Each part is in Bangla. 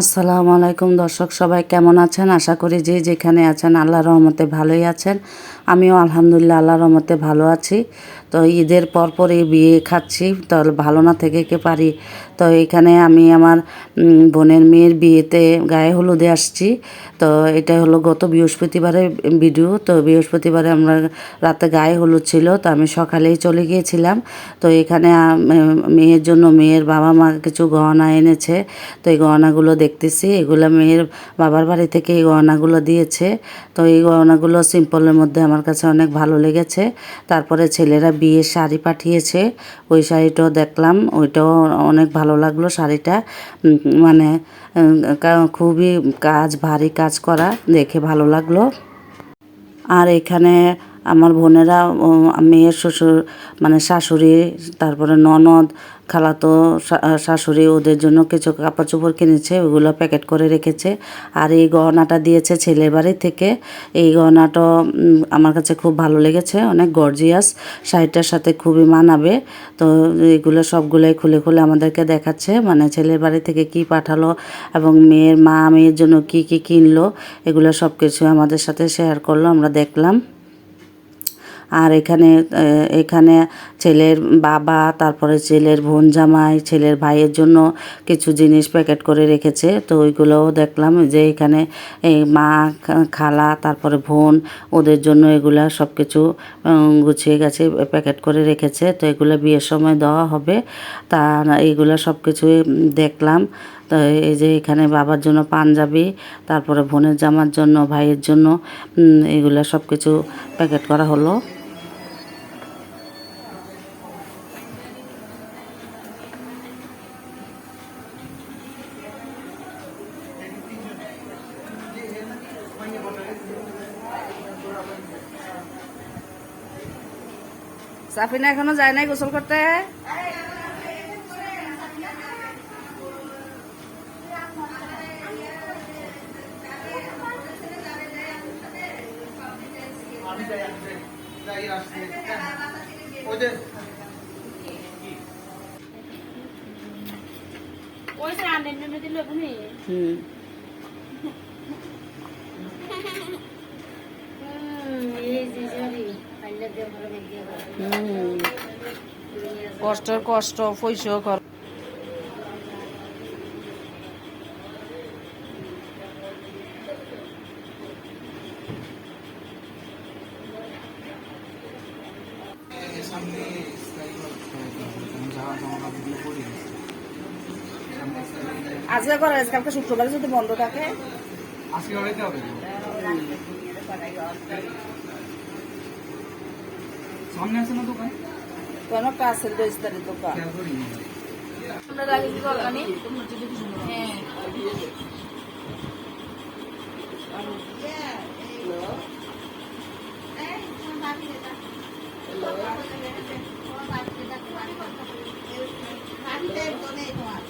আসসালামু আলাইকুম দর্শক, সবাই কেমন আছেন? আশা করি যে যেখানে আছেন আল্লাহ রহমতে ভালোই আছেন। আমিও আলহামদুলিল্লাহ আল্লাহ রহমতে ভালো আছি। তো ঈদের পর পরই বিয়ে খাচ্ছি। তো ভালো না থেকে কে পারি? তো এখানে আমি আমার বোনের মেয়ের বিয়েতে গায়ে হলুদে আসছি। তো এটা হলো গত বৃহস্পতিবারে ভিডিও। তো বৃহস্পতিবারে আমরা রাতে গায়ে হলুদ ছিল। তো আমি সকালেই চলে গিয়েছিলাম। তো এখানে মেয়ের জন্য মেয়ের বাবা মা কিছু গহনা এনেছে। তো এই গহনাগুলো দেখতেছি। এগুলো মেয়ের বাবার বাড়ি থেকে এই গহনাগুলো দিয়েছে। তো এই গহনাগুলো সিম্পলের মধ্যে আমার কাছে অনেক ভালো লেগেছে। তারপরে ছেলেরা বিয়ের শাড়ি পাঠিয়েছে, ওই শাড়িটাও দেখলাম, ওইটাও অনেক ভালো লাগল শাড়িটা। মানে খুবই কাজ, ভারী কাজ করা, দেখে ভালো লাগল। আর এখানে আমার বোনেরা মেয়ের শ্বশুর মানে শাশুড়ি, তারপরে ননদ, খালাতো শাশুড়ি ওদের জন্য কিছু কাপড় চোপড় কিনেছে, ওগুলো প্যাকেট করে রেখেছে। আর এই গহনাটা দিয়েছে ছেলের বাড়ি থেকে। এই গহনাটা আমার কাছে খুব ভালো লেগেছে, অনেক গর্জিয়াস, শাড়িটার সাথে খুবই মানাবে। তো এগুলো সবগুলোই খুলে খুলে আমাদেরকে দেখাচ্ছে মানে ছেলের বাড়ি থেকে কি পাঠালো এবং মেয়ের মা, মেয়ের জন্য কি কি কিনলো, এগুলো সব কিছু আমাদের সাথে শেয়ার করল, আমরা দেখলাম। আর এখানে এখানে ছেলের বাবা, তারপরে ছেলের বোন জামাই, ছেলের ভাইয়ের জন্য কিছু জিনিস প্যাকেট করে রেখেছে। তো ওইগুলোও দেখলাম যে এখানে এই মা খালা, তারপরে বোন, ওদের জন্য এগুলা সব কিছু গুছিয়ে গেছে প্যাকেট করে রেখেছে। তো এগুলো বিয়ের সময় দেওয়া হবে। তা এইগুলো সব কিছুই দেখলাম। তো এই যে এখানে বাবার জন্য পাঞ্জাবি, তারপরে বোনের জামার জন্য, ভাইয়ের জন্য এগুলো সব কিছু প্যাকেট করা হলো। সাফিনা এখনও যায় নাই গোসল করতে? হুম। কষ্টর কষ্ট পয়স কর আজকে করা কালকে শুক্রবারে যদি বন্ধ থাকে। আজকে বাড়িতে হবে? সামনে আছে না দোকান? কোন কাছের দোস্তারি দোকান? খেয়াল করিনি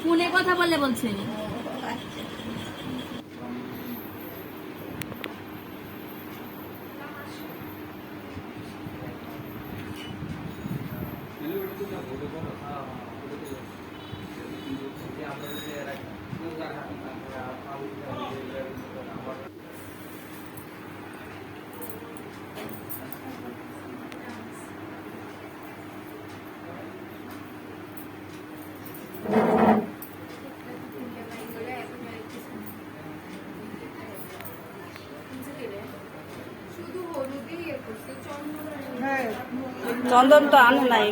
ফোনে কথা বললে বলছে। চন্দন তো আনে নাই।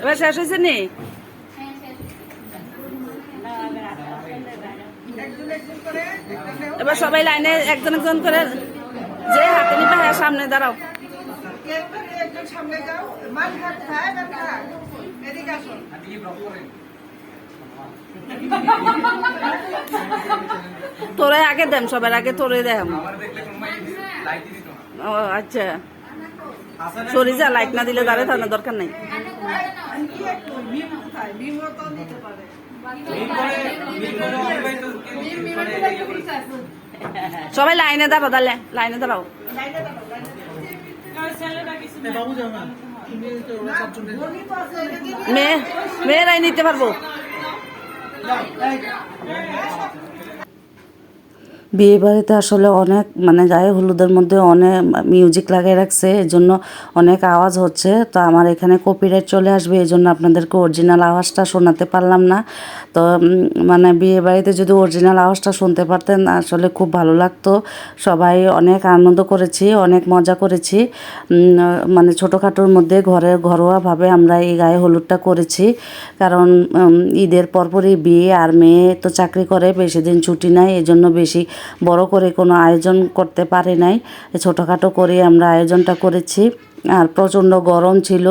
এবার শেষ হয়েছে নি? এবার সবাই লাইনে একজন একজন করে যে হাতে নিবে হ্যাঁ সামনে দাঁড়াও। তোরে আগে দেন সবার আগে তোরে দেম আমার দেখলে কোনো মাই লাইটই দিত না ও আচ্ছা। সরি যা, লাইট না দিলে দাঁড়িয়ে থাকার দরকার নাই। সবাই লাইনে দাঁড়াও তাহলে, লাইনে দাঁড়াও। মেয়েরাই নিতে পারব। বিয়ে বাড়িতে আসলে অনেক মানে গায়ে হলুদের মধ্যে অনেক মিউজিক লাগিয়ে রাখছে এর জন্য অনেক আওয়াজ হচ্ছে। তো আমার এখানে কপিরাইট চলে আসবে এই জন্য আপনাদেরকে অরিজিনাল আওয়াজটা শোনাতে পারলাম না। তো মানে বিয়ে বাড়িতে যদি অরিজিনাল আওয়াজটা শুনতে পারতেন, আসলে খুব ভালো লাগতো। সবাই অনেক আনন্দ করেছি, অনেক মজা করেছি। মানে ছোটোখাটোর মধ্যে ঘরে ঘরোয়াভাবে আমরা এই গায়ে হলুদটা করেছি। কারণ ঈদের পরপরই বিয়ে, আর মেয়ে তো চাকরি করে, বেশি দিন ছুটি নাই, এজন্য বেশি বড় করে কোনো আয়োজন করতে পারি নাই। ছোটোখাটো করে আমরা আয়োজনটা করেছি। আর প্রচণ্ড গরম ছিল।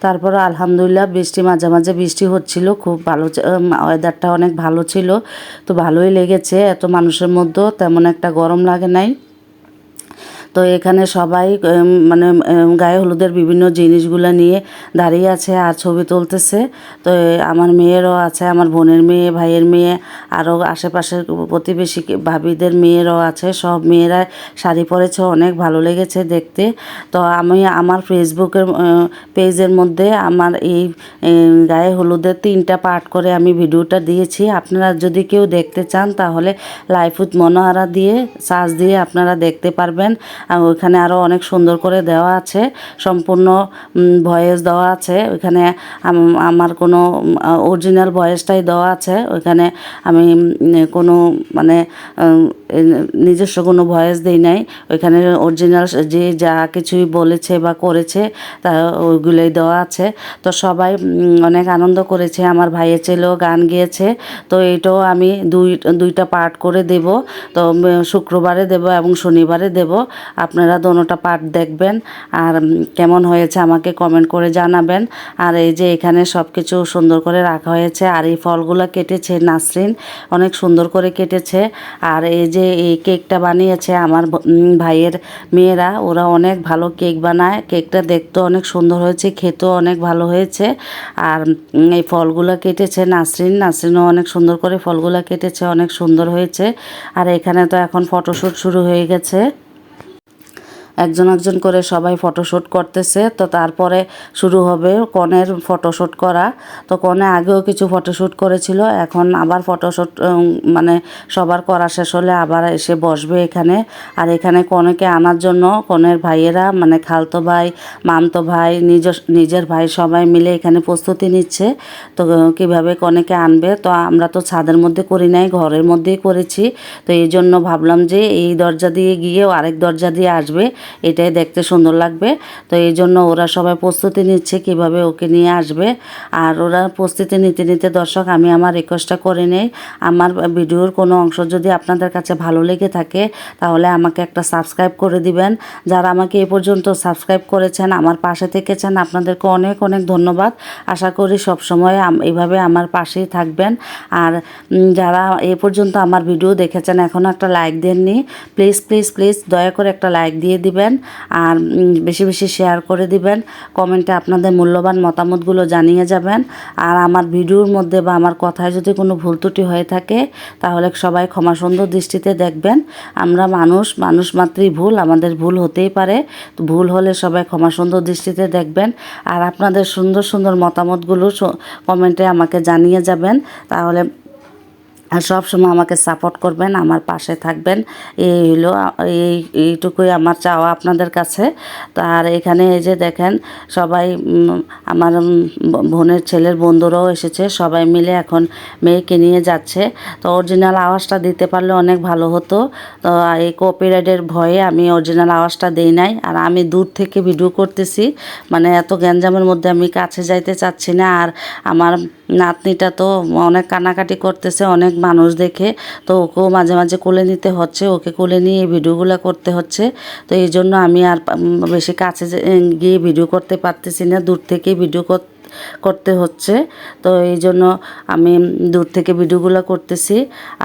তারপর আলহামদুলিল্লাহ বৃষ্টি, মাঝে মাঝে বৃষ্টি হচ্ছিল। খুব ভালো ওয়েদারটা অনেক ভালো ছিল। তো ভালোই লেগেছে। এত মানুষের মধ্যেও তেমন একটা গরম লাগে নাই। তো এখানে সবাই মানে গায়ে হলুদের বিভিন্ন জিনিসগুলো নিয়ে দাঁড়িয়ে আছে আর ছবি তুলতেছে। তো আমার মেয়েরও আছে, আমার বোনের মেয়ে, ভাইয়ের মেয়ে, আরও আশেপাশের প্রতিবেশী ভাবিদের মেয়েরও আছে। সব মেয়েরা শাড়ি পরেছে, অনেক ভালো লেগেছে দেখতে। তো আমি আমার ফেসবুকের পেজের মধ্যে আমার এই গায়ে হলুদের তিনটা পার্ট করে আমি ভিডিওটা দিয়েছি। আপনারা যদি কেউ দেখতে চান তাহলে লাইফ উইথ মনোহারা দিয়ে সার্চ দিয়ে আপনারা দেখতে পারবেন। ওইখানে আরও অনেক সুন্দর করে দেওয়া আছে। সম্পূর্ণ ভয়েস দেওয়া আছে। ওইখানে আমার কোনো অরিজিনাল ভয়েসটাই দেওয়া আছে। ওইখানে আমি কোনো মানে নিজস্ব কোনো ভয়েস দিই নাই। ওইখানে অরিজিনাল যে যা কিছুই বলেছে বা করেছে, তা ওইগুলোই দেওয়া আছে। তো সবাই অনেক আনন্দ করেছে। আমার ভাইয়ের ছেলেও গান গেয়েছে। তো এটাও আমি দুই, দুইটা পার্ট করে দেব। তো শুক্রবারে দেব এবং শনিবারে দেব। আপনারা দোনোটা পার্ট দেখবেন। আর কেমন হয়েছে আমাকে কমেন্ট করে জানাবেন। আর এই যে এখানে সব কিছু সুন্দর করে রাখা হয়েছে। আর এই ফলগুলো কেটেছে নাসরিন, অনেক সুন্দর করে কেটেছে। আর এই যে এই কেকটা বানিয়েছে আমার ভাইয়ের মেয়েরা, ওরা অনেক ভালো কেক বানায়। কেকটা দেখতে অনেক সুন্দর হয়েছে, খেতেও অনেক ভালো হয়েছে। আর এই ফলগুলো কেটেছে নাসরিন। নাসরিনও অনেক সুন্দর করে ফলগুলো কেটেছে, অনেক সুন্দর হয়েছে। আর এখানে তো এখন ফটোশ্যুট শুরু হয়ে গেছে। একজন একজন করে সবাই ফটোশ্যুট করতেছে। তো তারপরে শুরু হবে কনের ফটোশ্যুট করা। তো কনে আগেও কিছু ফটোশ্যুট করেছিল, এখন আবার ফটোশ্যুট মানে সবার করা শেষ হলে আবার এসে বসবে এখানে। আর এখানে কনেকে আনার জন্য কনের ভাইয়েরা মানে খালতো ভাই, মামতো ভাই নিজ নিজের ভাই সবাই মিলে এখানে প্রস্তুতি নিচ্ছে। তো কীভাবে কনেকে আনবে, তো আমরা তো ছাদের মধ্যে করি নাই, ঘরের মধ্যেই করেছি। তো এই জন্য ভাবলাম যে এই দরজা দিয়ে গিয়েও আরেক দরজা দিয়ে আসবে। এটাই দেখতে সুন্দর লাগবে। তো এই জন্য ওরা সবাই প্রস্তুতি নিচ্ছে কীভাবে ওকে নিয়ে আসবে। আর ওরা প্রস্তুতি নিতে নিতে দর্শক, আমি আমার রিকোয়েস্টটা করে নেই। আমার ভিডিওর কোনো অংশ যদি আপনাদের কাছে ভালো লেগে থাকে, তাহলে আমাকে একটা সাবস্ক্রাইব করে দিবেন। যারা আমাকে এ পর্যন্ত সাবস্ক্রাইব করেছেন, আমার পাশে থেকেছেন, আপনাদেরকে অনেক অনেক ধন্যবাদ। আশা করি সবসময় এইভাবে আমার পাশেই থাকবেন। আর যারা এ পর্যন্ত আমার ভিডিও দেখেছেন এখনও একটা লাইক দেননি প্লিজ প্লিজ প্লিজ দয়া করে একটা লাইক দিয়ে দিবেন। আর বেশি বেশি শেয়ার করে দিবেন। কমেন্টে আপনাদের মূল্যবান মতামতগুলো জানিয়ে যাবেন। আর আমার ভিডিওর মধ্যে বা আমার কথায় যদি কোনো ভুল ত্রুটি হয়ে থাকে, তাহলে সবাই ক্ষমা সুন্দর দৃষ্টিতে দেখবেন। আমরা মানুষ মানুষ মাত্রই ভুল, আমাদের ভুল হতেই পারে। ভুল হলে সবাই ক্ষমা সুন্দর দৃষ্টিতে দেখবেন। আর আপনাদের সুন্দর সুন্দর মতামতগুলো কমেন্টে আমাকে জানিয়ে যাবেন। তাহলে সব সময় আমাকে সাপোর্ট করবেন, আমার পাশে থাকবেন। এই হলো, এই, এইটুকুই আমার চাওয়া আপনাদের কাছে। তো আর এখানে এই যে দেখেন, সবাই আমার বোনের ছেলের বন্ধুরাও এসেছে, সবাই মিলে এখন মেয়েকে নিয়ে যাচ্ছে। তো অরিজিনাল আওয়াজটা দিতে পারলে অনেক ভালো হতো। তো এই কপিরাইটের ভয়ে আমি অরিজিনাল আওয়াজটা দেই নাই। আর আমি দূর থেকে ভিডিও করতেছি মানে এত গ্যাঞ্জামের মধ্যে আমি কাছে যাইতে চাচ্ছি না। আর আমার নাতনিটা তো অনেক কানাকাটি করতেছে, অনেক মানুষ দেখে, তো ওকেও মাঝে মাঝে কোলে নিতে হচ্ছে, ওকে কোলে নিয়ে ভিডিওগুলো করতে হচ্ছে। তো এই জন্য আমি আর বেশি কাছে গিয়ে ভিডিও করতে পারতেছি না, দূর থেকে ভিডিও কর- করতে হচ্ছে। তো এই জন্য আমি দূর থেকে ভিডিওগুলো করতেছি।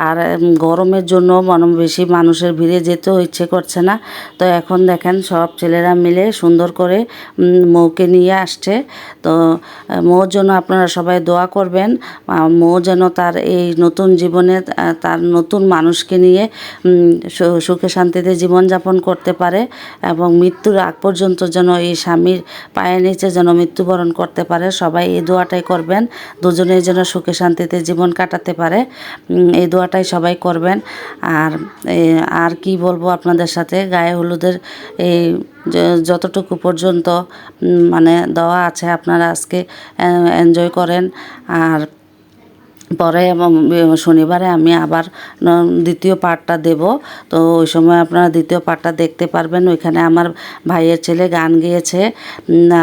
আর গরমের জন্য মনে বেশি মানুষের ভিড়ে যেতেও ইচ্ছে করছে না। তো এখন দেখেন সব ছেলেরা মিলে সুন্দর করে মৌকে নিয়ে আসছে। তো মৌর জন্য আপনারা সবাই দোয়া করবেন। মৌ যেন তার এই নতুন জীবনে তার নতুন মানুষকে নিয়ে সুখে শান্তিতে জীবনযাপন করতে পারে এবং মৃত্যুর আগ পর্যন্ত যেন এই স্বামীর পায়ের নিচে যেন মৃত্যুবরণ করতে পারে। সবাই এই দোয়াটাই করবেন। দুজনের যেন সুখে শান্তিতে জীবন কাটাতে পারে। এই দোয়াটাই সবাই করবেন। আর আর কি বলব আপনাদের সাথে? গায়ে হলুদের এই যতটুকু পর্যন্ত মানে দেওয়া আছে আপনারা আজকে এনজয় করেন। আর পরে শনিবারে আমি আবার দ্বিতীয় পার্টটা দেব। তো ওই সময় আপনারা দ্বিতীয় পার্টটা দেখতে পারবেন। ওইখানে আমার ভাইয়ের ছেলে গান গেয়েছে।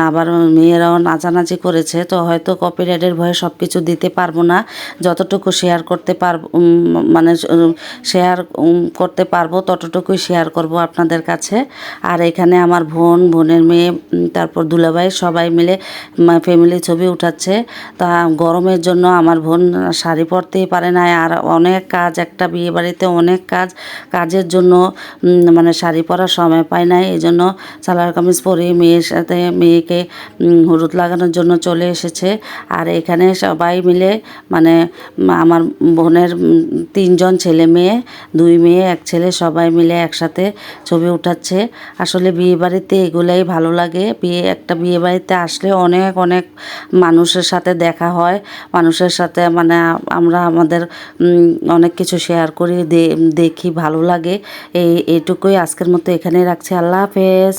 আবার মেয়েরাও নাচানাচি করেছে। তো হয়তো কপিরাইটের ভয়ে সব কিছু দিতে পারব না। যতটুকু শেয়ার করতে পারব মানে শেয়ার করতে পারব, ততটুকুই শেয়ার করব আপনাদের কাছে। আর এখানে আমার বোন, বোনের মেয়ে তারপর দুলাভাই সবাই মিলে ফ্যামিলি ছবি উঠাচ্ছে। তা গরমের জন্য আমার বোন শাড়ি পরতেই পারে না। আর অনেক কাজ, একটা বিয়ে বাড়িতে অনেক কাজ, কাজের জন্য মানে শাড়ি পরার সময় পায় না। এই জন্য সালোয়ার কামিজ পরে মেয়ের সাথে, মেয়েকে হলুদ লাগানোর জন্য চলে এসেছে। আর এখানে সবাই মিলে মানে আমার বোনের তিনজন ছেলে মেয়ে, দুই মেয়ে, এক ছেলে, সবাই মিলে একসাথে ছবি উঠাচ্ছে। আসলে বিয়ে বাড়িতে এগুলাই ভালো লাগে। বিয়ে, একটা বিয়ে বাড়িতে আসলে অনেক অনেক মানুষের সাথে দেখা হয়। মানুষের সাথে মানে আমরা আমাদের অনেক কিছু শেয়ার করি দেখি, ভালো লাগে। এই এটুকুই আজকের মতো এখানে রাখছি। আল্লাহ হাফেজ।